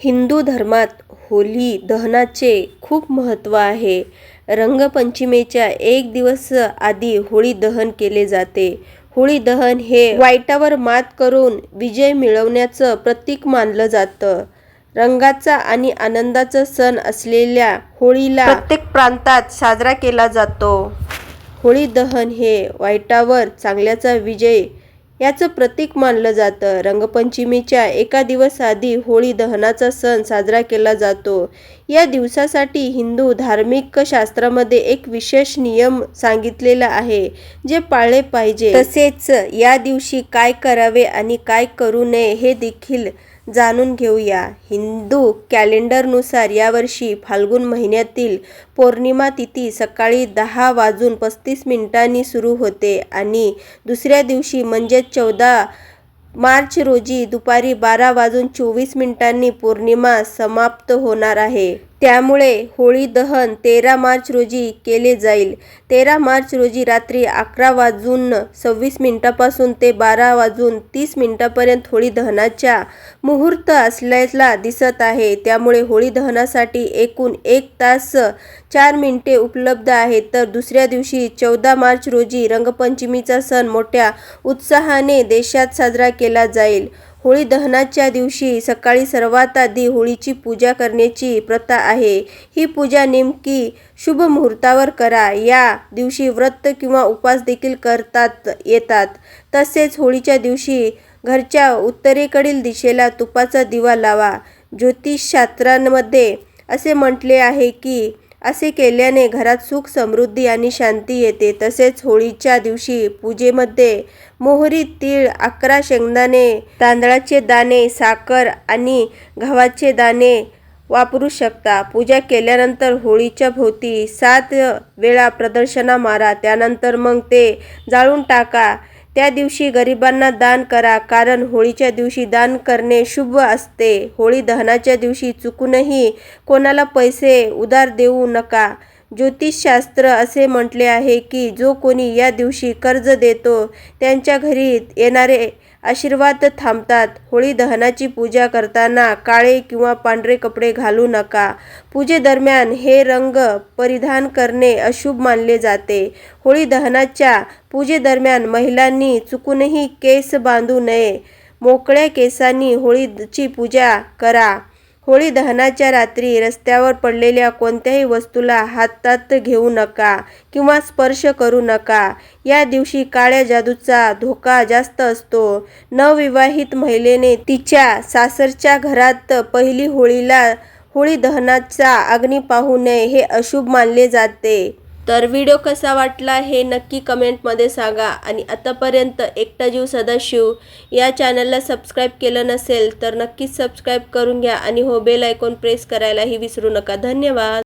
हिंदू धर्मात होली दहनाचे खूप महत्त्व आहे. रंगपंचमीच्या एक दिवस आधी होळी दहन केले जाते. होळी दहन हे वाईटावर मात करून विजय मिळवण्याचं प्रतीक मानलं जातं. रंगाचा आणि आनंदाचा सण असलेल्या होळीला प्रत्येक प्रांतात साजरा केला जातो. होळी दहन हे वाईटावर चांगल्याचा विजय याचं प्रतीक मानलं जातं. रंगपंचमीच्या एका दिवस आधी होळी दहनाचा सण साजरा केला जातो. या दिवसासाठी हिंदू धार्मिक शास्त्रामध्ये एक विशेष नियम सांगितलेला आहे जे पाळले पाहिजे. तसेच या दिवशी काय करावे आणि काय करू नये हे देखील जाणून घेऊया. हिंदू कॅलेंडरनुसार यावर्षी फाल्गुन महिन्यातील पौर्णिमा तिथी सकाळी दहा वाजून पस्तीस मिनिटांनी सुरू होते आणि दुसऱ्या दिवशी म्हणजे चौदा मार्च रोजी दुपारी बारा वाजून चोवीस मिनिटांनी पौर्णिमा समाप्त होणार आहे. त्यामुळे होळी दहन तेरा मार्च रोजी केले जाईल. तेरा मार्च रोजी रात्री अकरा वाजून सव्वीस मिनिटापासून ते बारा वाजून तीस मिनिटापर्यंत होळी दहनाच्या मुहूर्त असल्याला दिसत आहे. त्यामुळे होळी दहनासाठी एकूण एक तास चार मिनिटे उपलब्ध आहेत. तर दुसऱ्या दिवशी चौदा मार्च रोजी रंगपंचमीचा सण मोठ्या उत्साहाने देशात साजरा केला जाईल. होळी दहनाच्या दिवशी सकाळी सर्वात आधी होळीची पूजा करण्याची प्रथा आहे. ही पूजा नेमकी शुभ मुहूर्तावर करा. या दिवशी व्रत किंवा उपास देखील करतात येतात. तसेच होळीच्या दिवशी घरच्या उत्तरेकडील दिशेला तुपाचा दिवा लावा. ज्योतिषशास्त्रांमध्ये असे म्हटले आहे की असे केल्याने घरात सुख समृद्धी आणि शांती येते. तसेच होळीच्या दिवशी पूजेमध्ये मोहरी तीळ अकरा शेंगदाणे तांदळाचे दाणे साखर आणि गव्हाचे दाणे वापरू शकता. पूजा केल्यानंतर होळीच्या भोवती सात वेळा प्रदर्शना मारा. त्यानंतर मग ते जाळून टाका. त्या दिवशी गरिबांना दान करा कारण होळीच्या दिवशी दान करणे शुभ असते. होळी दहनाच्या दिवशी चुकूनही कोणाला पैसे उधार देऊ नका. ज्योतिषशास्त्र असे म्हटले आहे की जो कोणी या दिवशी कर्ज देतो त्यांच्या घरी येणारे आशीर्वाद थांबतात. होळी दहनाची पूजा करताना काळे किंवा पांढरे कपडे घालू नका. पूजेदरम्यान हे रंग परिधान करणे अशुभ मानले जाते. होळी दहनाच्या पूजेदरम्यान महिलांनी चुकूनही केस बांधू नये. मोकळ्या केसांनी होळीची पूजा करा. होळी दहनाच्या रात्री रस्त्यावर पडलेल्या कोणत्याही वस्तूला हातात घेऊ नका किंवा स्पर्श करू नका. या दिवशी काळ्या जादूचा धोका जास्त असतो. नवविवाहित महिलेने तिच्या सासरच्या घरात पहिली होळीला होळी दहनाचा अग्नी पाहू नये हे अशुभ मानले जाते. तर व्हिडिओ कसा वाटला हे नक्की कमेंटमध्ये सांगा. आणि आतापर्यंत एकटा जीव सदाशिव या चॅनलला सबस्क्राईब केलं नसेल तर नक्कीच सबस्क्राईब करून घ्या. आणि हो बेल आयकॉन प्रेस करायलाही विसरू नका. धन्यवाद.